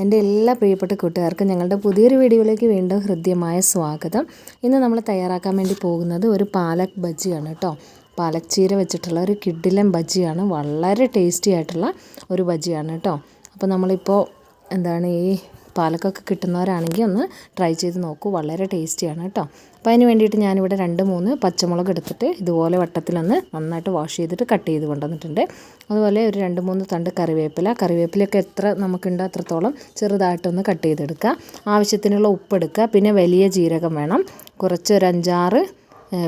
എന്റെ എല്ലാ പ്രിയപ്പെട്ട കൂട്ടുകാർക്കും ഞങ്ങളുടെ പുതിയൊരു വീഡിയോയിലേക്ക് വീണ്ടും ഹൃദ്യമായ സ്വാഗതം. ഇന്ന് നമ്മൾ തയ്യാറാക്കാൻ വേണ്ടി പോകുന്നത് ഒരു പാലക് ബജ്ജിയാണ് കേട്ടോ. പാലക് ചീര വെച്ചിട്ടുള്ള ഒരു കിഡിലൻ ബജ്ജിയാണ് വളരെ ടേസ്റ്റി ആയിട്ടുള്ള ഒരു ബജ്ജിയാണ് കേട്ടോ. അപ്പോൾ നമ്മളിപ്പോൾ എന്താണ് ഈ പാലക്കൊക്കെ കിട്ടുന്നവരാണെങ്കിൽ ഒന്ന് ട്രൈ ചെയ്ത് നോക്കൂ. വളരെ ടേസ്റ്റിയാണ് കേട്ടോ. അപ്പോൾ അതിന് വേണ്ടിയിട്ട് ഞാനിവിടെ രണ്ട് മൂന്ന് പച്ചമുളക് എടുത്തിട്ട് ഇതുപോലെ വട്ടത്തിലൊന്ന് നന്നായിട്ട് വാഷ് ചെയ്തിട്ട് കട്ട് ചെയ്ത് കൊണ്ടുവന്നിട്ടുണ്ട്. അതുപോലെ ഒരു രണ്ട് മൂന്ന് തണ്ട് കറിവേപ്പില. കറിവേപ്പിലയൊക്കെ എത്ര നമുക്കുണ്ടോ അത്രത്തോളം ചെറുതായിട്ടൊന്ന് കട്ട് ചെയ്തെടുക്കുക. ആവശ്യത്തിനുള്ള ഉപ്പെടുക്കുക പിന്നെ വലിയ ജീരകം വേണം. കുറച്ച് ഒരു അഞ്ചാറ്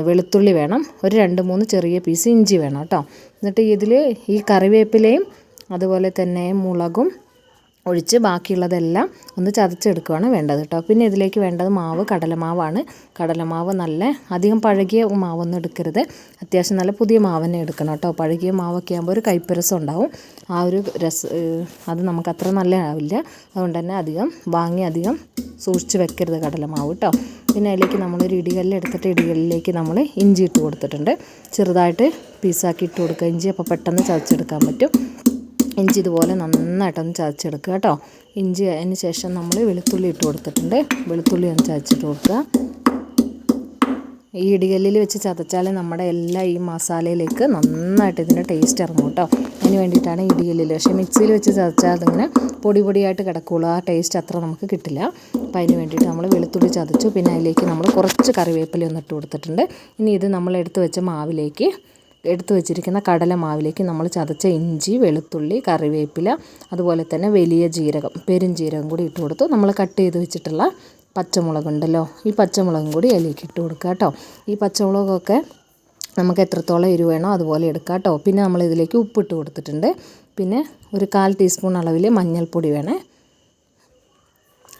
വെളുത്തുള്ളി വേണം. ഒരു രണ്ട് മൂന്ന് ചെറിയ പീസ് ഇഞ്ചി വേണം കേട്ടോ. എന്നിട്ട് ഇതിൽ ഈ കറിവേപ്പിലയും അതുപോലെ തന്നെ മുളകും ഒഴിച്ച് ബാക്കിയുള്ളതെല്ലാം ഒന്ന് ചതച്ചെടുക്കുകയാണ് വേണ്ടത് കേട്ടോ. പിന്നെ ഇതിലേക്ക് വേണ്ടത് മാവ് കടലമാവാണ്. കടലമാവ് നല്ല അധികം പഴകിയ മാവൊന്നും എടുക്കരുത്. അത്യാവശ്യം നല്ല പുതിയ മാവ് തന്നെ എടുക്കണം കേട്ടോ. പഴകിയ മാവൊക്കെ ആകുമ്പോൾ ഒരു കൈപ്പരസം ഉണ്ടാവും. ആ ഒരു രസ അത് നമുക്ക് അത്ര നല്ല ആവില്ല അതുകൊണ്ട് തന്നെ അധികം വാങ്ങി അധികം സൂക്ഷിച്ച് വെക്കരുത് കടലമാവ് കേട്ടോ. പിന്നെ അതിലേക്ക് നമ്മളൊരു ഇടികല്ല് എടുത്തിട്ട് ഇടികല്ലിലേക്ക് നമ്മൾ ഇഞ്ചി ഇട്ട് കൊടുത്തിട്ടുണ്ട്. ചെറുതായിട്ട് പീസാക്കി ഇട്ട് കൊടുക്കുക. ഇഞ്ചി അപ്പോൾ പെട്ടെന്ന് ചതച്ചെടുക്കാൻ പറ്റും. ഇഞ്ചി ഇതുപോലെ നന്നായിട്ടൊന്ന് ചതച്ചെടുക്കുക കേട്ടോ. ഇഞ്ചി അതിന് ശേഷം നമ്മൾ വെളുത്തുള്ളി ഇട്ട് കൊടുത്തിട്ടുണ്ട്. വെളുത്തുള്ളി ഒന്ന് ചതച്ചിട്ട് കൊടുക്കുക. ഈ ഇടികല്ലിൽ വെച്ച് ചതച്ചാൽ നമ്മുടെ എല്ലാ ഈ മസാലയിലേക്ക് നന്നായിട്ട് ഇതിന്റെ ടേസ്റ്റ് ഇറങ്ങും കേട്ടോ. അതിന് വേണ്ടിയിട്ടാണ് ഇടികല്ലിൽ പക്ഷേ മിക്സിയിൽ വെച്ച് ചതച്ചാൽ അതിങ്ങനെ പൊടി പൊടിയായിട്ട് കിടക്കുകയുള്ളൂ ആ ടേസ്റ്റ് അത്ര നമുക്ക് കിട്ടില്ല. അപ്പോൾ അതിന് വേണ്ടിയിട്ട് നമ്മൾ വെളുത്തുള്ളി ചതച്ചു. പിന്നെ അതിലേക്ക് നമ്മൾ കുറച്ച് കറിവേപ്പില ഒന്ന് ഇട്ട് കൊടുത്തിട്ടുണ്ട്. ഇനി ഇത് നമ്മൾ എടുത്ത് വെച്ച മാവിലേക്ക് എടുത്തു വെച്ചിരിക്കുന്ന കടലമാവിലേക്ക് നമ്മൾ ചതച്ച ഇഞ്ചി വെളുത്തുള്ളി കറിവേപ്പില അതുപോലെ തന്നെ വലിയ ജീരകം പെരുംജീരകം കൂടി ഇട്ട് കൊടുത്തു. നമ്മൾ കട്ട് ചെയ്ത് വെച്ചിട്ടുള്ള പച്ചമുളകുണ്ടല്ലോ ഈ പച്ചമുളകും കൂടി അതിലേക്ക് ഇട്ട് കൊടുക്കുക കേട്ടോ. ഈ പച്ചമുളകൊക്കെ നമുക്ക് എത്രത്തോളം എരിവ് വേണോ അതുപോലെ എടുക്കാം കേട്ടോ. പിന്നെ നമ്മൾ ഇതിലേക്ക് ഉപ്പിട്ട് കൊടുത്തിട്ടുണ്ട്. പിന്നെ ഒരു കാൽ ടീസ്പൂൺ അളവിൽ മഞ്ഞൾപ്പൊടി വേണേ.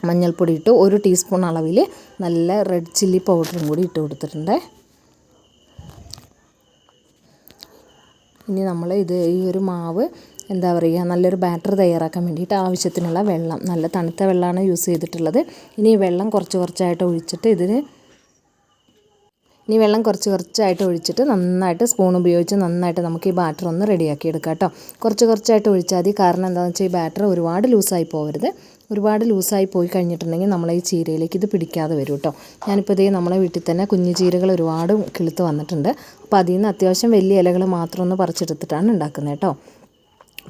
മഞ്ഞൾപ്പൊടി ഇട്ട് ഒരു ടീസ്പൂൺ അളവിൽ നല്ല റെഡ് ചില്ലി പൗഡറും കൂടി ഇട്ട് കൊടുത്തിട്ടുണ്ട്. ഇനി നമ്മൾ ഇത് ഈ ഒരു മാവ് എന്താ പറയുക നല്ലൊരു ബാറ്റർ തയ്യാറാക്കാൻ വേണ്ടിയിട്ട് ആവശ്യത്തിനുള്ള വെള്ളം നല്ല തണുത്ത വെള്ളമാണ് യൂസ് ചെയ്തിട്ടുള്ളത്. ഇനി വെള്ളം കുറച്ച് കുറച്ചായിട്ട് ഒഴിച്ചിട്ട് ഇതിന് ഇനി വെള്ളം കുറച്ച് കുറച്ചായിട്ട് ഒഴിച്ചിട്ട് നന്നായിട്ട് സ്പൂൺ ഉപയോഗിച്ച് നന്നായിട്ട് നമുക്ക് ഈ ബാറ്റർ ഒന്ന് റെഡിയാക്കി എടുക്കാം കേട്ടോ. കുറച്ച് കുറച്ചായിട്ട് ഒഴിച്ചാൽ മതി. കാരണം എന്താണെന്ന് വെച്ചാൽ ഈ ബാറ്റർ ഒരുപാട് ലൂസായി പോകരുത് ഒരുപാട് ലൂസായി പോയി കഴിഞ്ഞിട്ടുണ്ടെങ്കിൽ നമ്മളെ ഈ ചീരയിലേക്ക് ഇത് പിടിക്കാതെ വരും കേട്ടോ ഞാനിപ്പോൾ ഇതേ നമ്മളെ വീട്ടിൽ തന്നെ കുഞ്ഞു ചീരകൾ ഒരുപാട് കിളുത്ത് വന്നിട്ടുണ്ട്. അപ്പോൾ അതിൽ നിന്ന് അത്യാവശ്യം വലിയ ഇലകൾ മാത്രം ഒന്ന് പറിച്ചെടുത്തിട്ടാണ് ഉണ്ടാക്കുന്നത് കേട്ടോ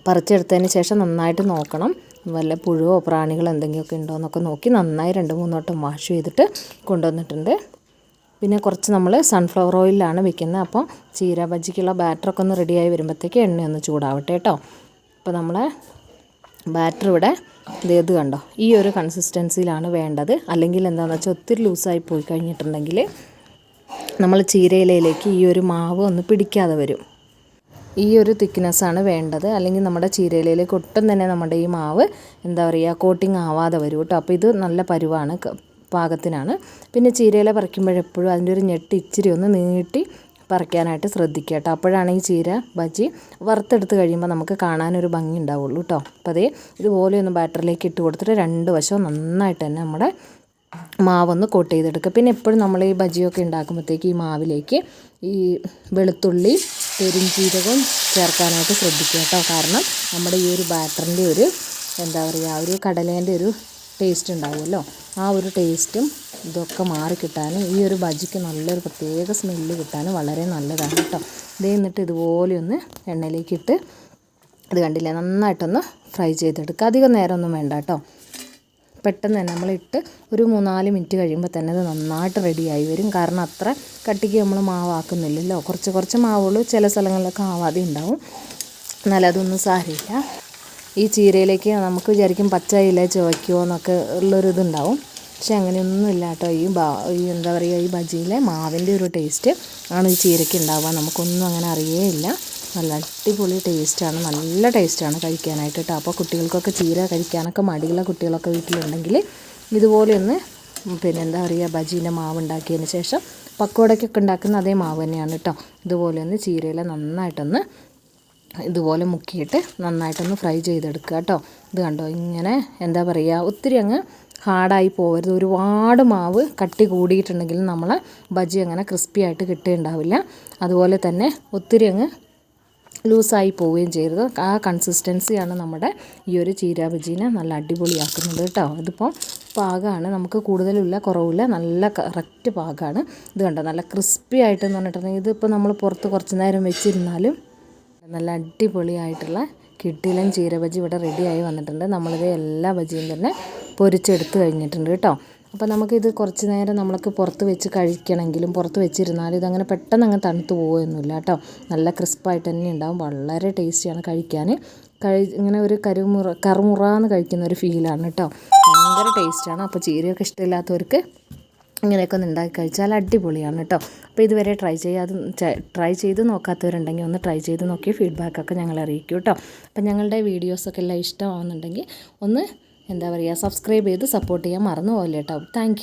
പറിച്ചെടുത്തതിന് ശേഷം നന്നായിട്ട് നോക്കണം. വല്ല പുഴുവോ പ്രാണികളോ എന്തെങ്കിലുമൊക്കെ ഉണ്ടോ എന്നൊക്കെ നോക്കി നന്നായി രണ്ട് മൂന്ന് വട്ടം വാഷ് ചെയ്തിട്ട് കൊണ്ടുവന്നിട്ടുണ്ട്. പിന്നെ കുറച്ച് നമ്മൾ സൺഫ്ലവർ ഓയിലാണ് വെക്കുന്നത് അപ്പോൾ ചീര ബജ്ജിക്കുള്ള ബാറ്ററൊക്കെ ഒന്ന് റെഡിയായി വരുമ്പോഴത്തേക്ക് എണ്ണയൊന്ന് ചൂടാവട്ടെ കേട്ടോ അപ്പോൾ നമ്മളെ ബാറ്റർ ഇവിടെ ഇത് കണ്ടോ? ഈ ഒരു കൺസിസ്റ്റൻസിയിലാണ് വേണ്ടത്. അല്ലെങ്കിൽ എന്താണെന്ന് വെച്ചാൽ ഒത്തിരി ലൂസായി പോയി കഴിഞ്ഞിട്ടുണ്ടെങ്കിൽ നമ്മൾ ചീരയിലയിലേക്ക് ഈ ഒരു മാവ് ഒന്ന് പിടിക്കാതെ വരും. ഈ ഒരു തിക്നെസ്സാണ് വേണ്ടത്. അല്ലെങ്കിൽ നമ്മുടെ ചീരയിലയിലേക്ക് ഒട്ടും തന്നെ നമ്മുടെ ഈ മാവ് എന്താ പറയുക കോട്ടിങ് ആവാതെ വരും കേട്ടോ. അപ്പോൾ ഇത് നല്ല പരുവാണ് പാകത്തിനാണ്. പിന്നെ ചീരയില പറിക്കുമ്പോഴെപ്പോഴും അതിന്റെ ഒരു ഞെട്ടി ഇച്ചിരി ഒന്ന് നീട്ടി പറിക്കാനായിട്ട് ശ്രദ്ധിക്കുക കേട്ടോ. അപ്പോഴാണ് ഈ ചീര ബജി വറുത്തെടുത്ത് കഴിയുമ്പോൾ നമുക്ക് കാണാനൊരു ഭംഗി ഉണ്ടാവുള്ളൂ കേട്ടോ. അപ്പോൾ അതേ ഇതുപോലെ ഒന്ന് ബാറ്ററിലേക്ക് ഇട്ട് കൊടുത്തിട്ട് രണ്ട് വശവും നന്നായിട്ട് തന്നെ നമ്മുടെ മാവൊന്ന് കോട്ട് ചെയ്തെടുക്കുക. പിന്നെ എപ്പോഴും നമ്മൾ ഈ ബജിയൊക്കെ ഉണ്ടാക്കുമ്പോഴത്തേക്ക് ഈ മാവിലേക്ക് ഈ വെളുത്തുള്ളി പെരുംജീരകവും ചേർക്കാനായിട്ട് ശ്രദ്ധിക്കുക കേട്ടോ. കാരണം നമ്മുടെ ഈ ഒരു ബാറ്ററിന്റെ ഒരു എന്താ പറയുക ഒരു കടലേന്റെ ഒരു ടേസ്റ്റ് ഉണ്ടാവുമല്ലോ. ആ ഒരു ടേസ്റ്റും ഇതൊക്കെ മാറി കിട്ടാനും ഈ ഒരു ബജിക്ക് നല്ലൊരു പ്രത്യേക സ്മെല്ല് കിട്ടാനും വളരെ നല്ലതാണ് കേട്ടോ. ഇത് എന്നിട്ട് ഇതുപോലെ ഒന്ന് എണ്ണയിലേക്കിട്ട് ഇത് കണ്ടില്ലേ നന്നായിട്ടൊന്ന് ഫ്രൈ ചെയ്തെടുക്കുക അധികം നേരമൊന്നും വേണ്ട കേട്ടോ. പെട്ടെന്ന് തന്നെ നമ്മളിട്ട് ഒരു മൂന്നാൽ മിനിറ്റ് കഴിയുമ്പോൾ തന്നെ അത് നന്നായിട്ട് റെഡിയായി വരും. കാരണം അത്ര കട്ടിക്ക് നമ്മൾ മാവാക്കുന്നില്ലല്ലോ. കുറച്ച് കുറച്ച് മാവുകൾ ചില സ്ഥലങ്ങളിലൊക്കെ ആവാതെ ഉണ്ടാവും. എന്നാലും അതൊന്നും സാരമില്ല. ഈ ചീരയിലേക്ക് നമുക്ക് വിചാരിക്കും പച്ച ഇല ചുവയ്ക്കുമോ എന്നൊക്കെ ഉള്ളൊരിതുണ്ടാവും പക്ഷെ അങ്ങനെയൊന്നുമില്ല കേട്ടോ. ഈ ബാ ഈ എന്താ പറയുക ഈ ബജിയിലെ മാവിന്റെ ഒരു ടേസ്റ്റ് ആണ് ഈ ചീരയ്ക്ക് ഉണ്ടാവുക. നമുക്കൊന്നും അങ്ങനെ അറിയേയില്ല. നല്ല അടിപൊളി ടേസ്റ്റാണ് നല്ല ടേസ്റ്റാണ് കഴിക്കാനായിട്ട് കേട്ടോ. അപ്പോൾ കുട്ടികൾക്കൊക്കെ ചീര കഴിക്കാനൊക്കെ മടിയുള്ള കുട്ടികളൊക്കെ വീട്ടിലുണ്ടെങ്കിൽ ഇതുപോലെ ഒന്ന് പിന്നെ എന്താ പറയുക ബജീന്റെ മാവ് ഉണ്ടാക്കിയതിന് ശേഷം പക്കോടയ്ക്കൊക്കെ ഉണ്ടാക്കുന്ന അതേ മാവ് തന്നെയാണ് കേട്ടോ. ഇതുപോലെ ഒന്ന് ചീരയില നന്നായിട്ടൊന്ന് ഇതുപോലെ മുക്കിയിട്ട് നന്നായിട്ടൊന്ന് ഫ്രൈ ചെയ്തെടുക്കുക കേട്ടോ. ഇത് കണ്ടോ? ഇങ്ങനെ എന്താ പറയുക ഒത്തിരി അങ്ങ് ഹാർഡായി പോകരുത്. ഒരുപാട് മാവ് കട്ടി കൂടിയിട്ടുണ്ടെങ്കിൽ നമ്മൾ ബജി അങ്ങനെ ക്രിസ്പി ആയിട്ട് കിട്ടുകയുണ്ടാവില്ല അതുപോലെ തന്നെ ഒത്തിരി അങ്ങ് ലൂസായി പോവുകയും ചെയ്യരുത്. ആ കൺസിസ്റ്റൻസിയാണ് നമ്മുടെ ഈ ഒരു ചീര ബജീനെ നല്ല അടിപൊളിയാക്കുന്നത് കേട്ടോ. ഇതിപ്പോൾ പാകമാണ് നമുക്ക് കൂടുതലില്ല കുറവില്ല നല്ല കറക്റ്റ് പാകമാണ് ഇത് കണ്ടോ? നല്ല ക്രിസ്പി ആയിട്ടെന്ന് പറഞ്ഞിട്ടുണ്ടെങ്കിൽ ഇതിപ്പോൾ നമ്മൾ പുറത്ത് കുറച്ച് നേരം വെച്ചിരുന്നാലും നല്ല അടിപൊളിയായിട്ടുള്ള കിട്ടിലൻ ചീര ബജി ഇവിടെ റെഡിയായി വന്നിട്ടുണ്ട്. നമ്മളിത് എല്ലാ ബജിയും തന്നെ പൊരിച്ചെടുത്ത് കഴിഞ്ഞിട്ടുണ്ട് കേട്ടോ. അപ്പോൾ നമുക്കിത് കുറച്ച് നേരം നമ്മൾക്ക് പുറത്ത് വെച്ച് കഴിക്കണമെങ്കിലും പുറത്ത് വെച്ചിരുന്നാലും ഇതങ്ങനെ പെട്ടെന്ന് അങ്ങ് തണുത്ത് പോകുമെന്നില്ല കേട്ടോ. നല്ല ക്രിസ്പായിട്ട് തന്നെ ഉണ്ടാവും. വളരെ ടേസ്റ്റിയാണ് കഴിക്കാൻ കഴി ഇങ്ങനെ ഒരു കരുമുറ കറുമുറാന്ന് കഴിക്കുന്ന ഒരു ഫീലാണ് കേട്ടോ. ഭയങ്കര ടേസ്റ്റാണ്. അപ്പോൾ ചീരയൊക്കെ ഇഷ്ടമില്ലാത്തവർക്ക് ഇങ്ങനെയൊക്കെ ഒന്ന് ഉണ്ടാക്കി കഴിച്ചാൽ അടിപൊളിയാണ് കേട്ടോ. അപ്പോൾ ഇതുവരെ ട്രൈ ചെയ്യാതെ ട്രൈ ചെയ്ത് നോക്കാത്തവരുണ്ടെങ്കിൽ ഒന്ന് ട്രൈ ചെയ്ത് നോക്കി ഫീഡ്ബാക്കൊക്കെ ഞങ്ങളെ അറിയിക്കും കേട്ടോ. അപ്പം ഞങ്ങളുടെ വീഡിയോസൊക്കെ എല്ലാം ഇഷ്ടമാവുന്നുണ്ടെങ്കിൽ ഒന്ന് എന്താ പറയുക സബ്സ്ക്രൈബ് ചെയ്ത് സപ്പോർട്ട് ചെയ്യാൻ മറന്നു പോകില്ല കേട്ടോ താങ്ക്